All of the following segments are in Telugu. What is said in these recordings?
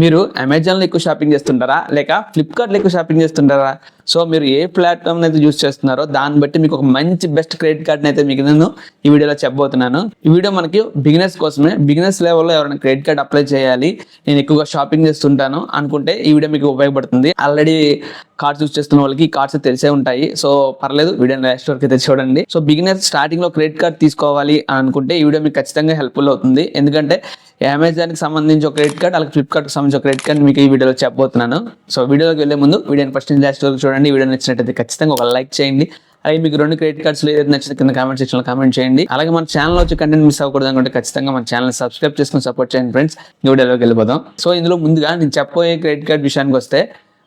మీరు అమెజాన్లో ఎక్కువ షాపింగ్ చేస్తుంటారా? లేక ఫ్లిప్కార్ట్లో ఎక్కువ షాపింగ్ చేస్తుంటారా? సో మీరు ఏ ప్లాట్ఫామ్ అయితే యూస్ చేస్తున్నారో దాన్ని బట్టి మీకు ఒక మంచి బెస్ట్ క్రెడిట్ కార్డ్ని అయితే మీకు నేను ఈ వీడియోలో చెప్పబోతున్నాను. ఈ వీడియో మనకి బిగినర్స్ కోసమే. బిగినర్స్ లెవెల్లో ఎవరైనా క్రెడిట్ కార్డ్ అప్లై చేయాలి నేను ఎక్కువగా షాపింగ్ చేస్తుంటాను అనుకుంటే ఈ వీడియో మీకు ఉపయోగపడుతుంది. ఆల్రెడీ కార్డ్స్ యూస్ చేస్తున్న వాళ్ళకి ఈ కార్డ్స్ తెలిసే ఉంటాయి. సో పర్లేదు వీడియో లాస్ట్ వరకు అయితే చూడండి. సో బిగినెస్ స్టార్టింగ్లో క్రెడిట్ కార్డ్ తీసుకోవాలి అని అనుకుంటే ఈ వీడియో మీకు ఖచ్చితంగా హెల్ప్ఫుల్ అవుతుంది. ఎందుకంటే అమెజాన్కి సంబంధించి ఒక క్రెడిట్ కార్డ్ అలాగే ఫ్లిప్కార్ట్కి సంబంధించి ఒక క్రెడిట్ కార్డ్ మీకు ఈ వీడియోలో చెప్పబోతున్నాను. సో వీడియోలోకి వెళ్ళే ముందు వీడియోని ఫస్ట్ లాస్ట్ వరకు చూడండి. వీడియో నచ్చినట్టయితే ఖచ్చితంగా ఒక లైక్ చేయండి. అలాగే మీకు రెండు క్రెడిట్ కార్డ్స్ ఏదైతే నచ్చిన కింద కామెంట్ సెక్షన్లో కామెంట్ చేయండి. అలాగే మన ఛానల్ వచ్చి కంటెంట్ మిస్ అవ్వకూడదు అనుకుంటే ఖచ్చితంగా మన ఛానల్ సబ్స్క్రైబ్ చేసుకుని సపోర్ట్ చేయండి ఫ్రెండ్స్ వీడియోలోకి వెళ్ళిపోదాం. సో ఇందులో ముందుగా నేను చెప్పబోయే క్రెడిట్ కార్డ్ విషయానికి వస్తే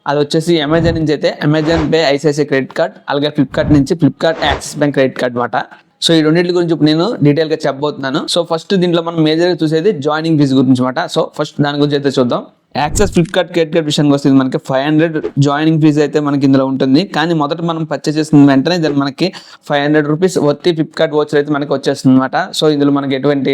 అది వచ్చేసి అమెజాన్ నుంచి అయితే Amazon Pay ICICI credit card అలాగే ఫ్లిప్కార్ట్ నుంచి Flipkart Axis bank credit card అనమాట సో ఈ రెండింటి గురించి నేను డీటెయిల్గా చెప్పబోతున్నాను. సో ఫస్ట్ దీంట్లో మనం మేజర్గా చూసేది జాయినింగ్ ఫీజు గురించి అనమాట సో ఫస్ట్ దాని గురించి అయితే చూద్దాం. యాక్సెస్ ఫ్లిప్కార్ట్ క్రెడిట్ కార్డ్ విషయానికి వస్తుంది మనకి ఫైవ్ హండ్రెడ్ జాయినింగ్ ఫీజు అయితే మనకి ఇందులో ఉంటుంది. కానీ మొదట మనం పర్చేస్ చేసిన వెంటనే దాని మనకి ఫైవ్ హండ్రెడ్ రూపీస్ వచ్చి ఫ్లిప్కార్ట్ వోచర్ అయితే మనకి వచ్చేస్తుంది అనమాట సో ఇందులో మనకి ఎటువంటి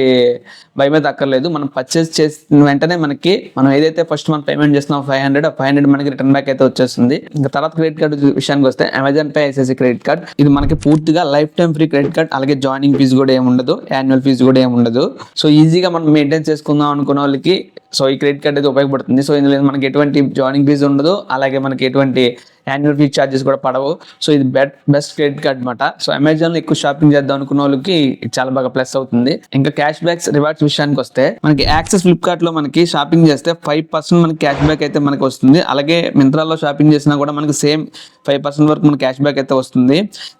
భయం అయితే అక్కర్లేదు. మనం పర్చేస్ చేసిన వెంటనే మనకి మనం ఏదైతే ఫస్ట్ మనం పేమెంట్ చేస్తున్నాం ఫైవ్ హండ్రెడ్ ఆ ఫైవ్ హండ్రెడ్ మనకి రిటర్న్ బ్యాక్ అయితే వచ్చేస్తుంది. ఇంకా తర్వాత క్రెడిట్ కార్డ్ విషయానికి వస్తే Amazon Pay ICICI credit card ఇది మనకి పూర్తిగా life time free credit card అలాగే జాయినింగ్ ఫీజు కూడా ఏమి ఉండదు యాన్యువల్ ఫీజు కూడా ఏమి ఉండదు సో ఈజీగా మనం మెయింటైన్ చేసుకుందాం అనుకున్న వాళ్ళకి సో ఈ క్రెడిట్ కార్డ్ అయితే ఉపయోగపడుతుంది. సో ఇందులో మనకి ఎటువంటి జాయినింగ్ ఫీజు ఉండదు. అలాగే మనకి ఎటువంటి యాన్యువల్ ఫీ ఛార్జెస్ కూడా పడవు. సో ఇది బెట్ బెస్ట్ క్రెడిట్ కార్డ్ అనమాట సో అమెజాన్లో ఎక్కువ షాపింగ్ చేద్దాం అనుకున్న వాళ్ళకి చాలా బాగా ప్లస్ అవుతుంది. ఇంకా క్యాష్ బ్యాక్స్ రివార్డ్స్ విషయానికి వస్తే మనకి యాక్సెస్ ఫ్లిప్కార్ట్లో మనకి షాపింగ్ చేస్తే ఫైవ్ పర్సెంట్ మనకి క్యాష్ బ్యాక్ అయితే మనకి వస్తుంది. అలాగే మింత్రాలో షాపింగ్ చేసినా కూడా మనకి సేమ్ ఫైవ్ పర్సెంట్ వరకు మనకి క్యాష్ బ్యాక్ అయితే వస్తుంది.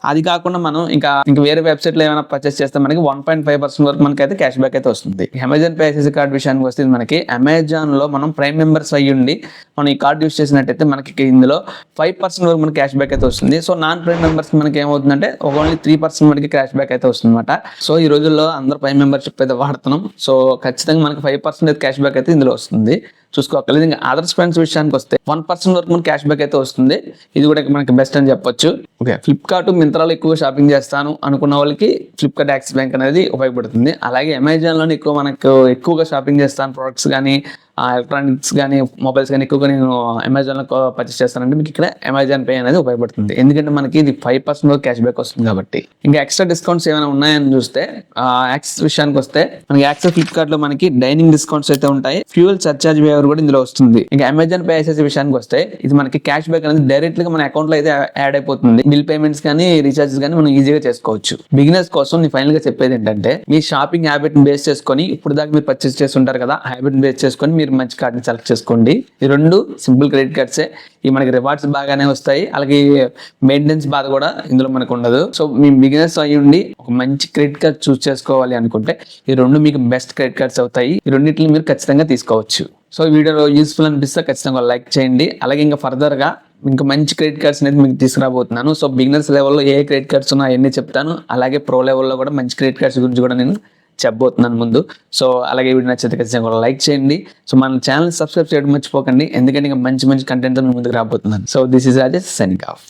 అది కాకుండా మనం ఇంకా ఇంకా వేరే వెబ్సైట్లో ఏమైనా పర్చేస్ చేస్తే మనకి వన్ పాయింట్ ఫైవ్ పర్సెంట్ వరకు మనకి అయితే క్యాష్ బ్యాక్ అయితే వస్తుంది. అమెజాన్ పే కార్డ్ విషయానికి వస్తే మనకి అమెజాన్లో మనం ప్రైమ్ మెంబర్స్ అయ్యి ఉండి మనం ఈ కార్డ్ యూస్ చేసినట్టయితే మనకి ఇందులో ఫైవ్ పర్సెంట్ వరకు మనకి క్యాష్ బ్యాక్ అయితే వస్తుంది. సో నాన్ ప్రైమ్ మెంబర్స్ మనకి ఏమవుతుందంటే ఒక ఓన్లీ త్రీ పర్సెంట్ మనకి క్యాష్ బ్యాక్ అయితే వస్తుంది అనమాట సో ఈ రోజుల్లో అందరూ ప్రైమ్ మెంబర్షిప్ అయితే వాడుతున్నాం. సో ఖచ్చితంగా మనకి ఫైవ్ పర్సెంట్ అయితే క్యాష్ బ్యాక్ అయితే ఇందులో వస్తుంది. చూసుకోకలేదు ఇంకా అదర్ స్పెండ్స్ విషయానికి వస్తే వన్ పర్సెంట్ వరకు మనకి క్యాష్ బ్యాక్ అయితే వస్తుంది. ఇది కూడా మనకి బెస్ట్ అని చెప్పొచ్చు. ఓకే. ఫ్లిప్కార్ట్ మింత్రాలో ఎక్కువ షాపింగ్ చేస్తాను అనుకున్న వాళ్ళకి ఫ్లిప్కార్ట్ యాక్సిస్ బ్యాంక్ అనేది ఉపయోగపడుతుంది. అలాగే అమెజాన్లోనే ఎక్కువ మనకు ఎక్కువగా షాపింగ్ చేస్తాను. ప్రొడక్ట్స్ కానీ ఎలక్ట్రానిక్స్ కానీ మొబైల్స్ కానీ ఎక్కువగా నేను అమెజాన్లో పర్చేస్ చేస్తానంటే మీకు ఇక్కడ అమెజాన్ పే అనేది ఉపయోగపడుతుంది. ఎందుకంటే మనకి ఇది ఫైవ్ పర్సెంట్ క్యాష్ బ్యాక్ వస్తుంది కాబట్టి. ఇంకా ఎక్స్ట్రా డిస్కౌంట్స్ ఏమైనా ఉన్నాయని చూస్తే యాక్సెస్ విషయానికి వస్తే మనకి యాక్సెస్ ఫ్లిప్కార్ట్లో మనకి డైనింగ్ డిస్కౌంట్స్ అయితే ఉంటాయి. ఫ్యూయల్ సర్చార్జ్ ఫ్లేవర్ కూడా ఇందులో వస్తుంది. ఇంకా అమెజాన్ పే ఐసెస్ విషయానికి వస్తే ఇది మనకి క్యాష్ బ్యాక్ అనేది డైరెక్ట్గా మన అకౌంట్లో అయితే యాడ్ అయిపోతుంది. బిల్ పేమెంట్స్ కానీ రీఛార్జెస్ కానీ మనం ఈజీగా చేసుకోవచ్చు. బిగినర్స్ కోసం నేను ఫైనల్గా చెప్పేది ఏంటంటే మీ షాపింగ్ హ్యాబిట్ బేస్ చేసుకొని ఇప్పుడు దాకా మీరు పర్చేస్ చేస్తుంటారు కదా హ్యాబిట్ బేస్ చేసుకొని మీరు మంచి కార్డ్ని సెలెక్ట్ చేసుకోండి. ఈ రెండు సింపుల్ క్రెడిట్ కార్డ్సే ఈ మనకి రివార్డ్స్ బాగానే వస్తాయి. అలాగే మెయింటెనెన్స్ బాధ కూడా ఇందులో మనకు ఉండదు. సో మీ బిగినర్స్ అయ్యి ఉండి ఒక మంచి క్రెడిట్ కార్డ్ చూస్ చేసుకోవాలి అనుకుంటే ఈ రెండు మీకు బెస్ట్ క్రెడిట్ కార్డ్స్ అవుతాయి. ఈ రెండింటిని మీరు ఖచ్చితంగా తీసుకోవచ్చు. సో ఈ వీడియో యూస్ఫుల్ అనిపిస్తే ఖచ్చితంగా లైక్ చేయండి. అలాగే ఇంకా ఫర్దర్గా ఇంకా మంచి క్రెడిట్ కార్డ్స్ అనేది మీకు తీసుకురాబోతున్నాను. సో బిగినర్స్ లెవెల్లో ఏ క్రెడిట్ కార్డ్స్ ఉన్నాయో అవన్నీ చెప్తాను. అలాగే ప్రో లెవెల్లో కూడా మంచి క్రెడిట్ కార్డ్స్ గురించి కూడా నేను చెప్పబోతున్నాను ముందు. సో అలాగే వీడియో నచ్చితే ఖచ్చితంగా లైక్ చేయండి. సో మన ఛానల్ సబ్స్క్రైబ్ చేయడం మర్చిపోకండి. ఎందుకంటే ఇంకా మంచి మంచి కంటెంట్తో ముందుకు రాబోతున్నాను. సో దిస్ ఇస్ రాజేష్ సెనిక్ ఆఫ్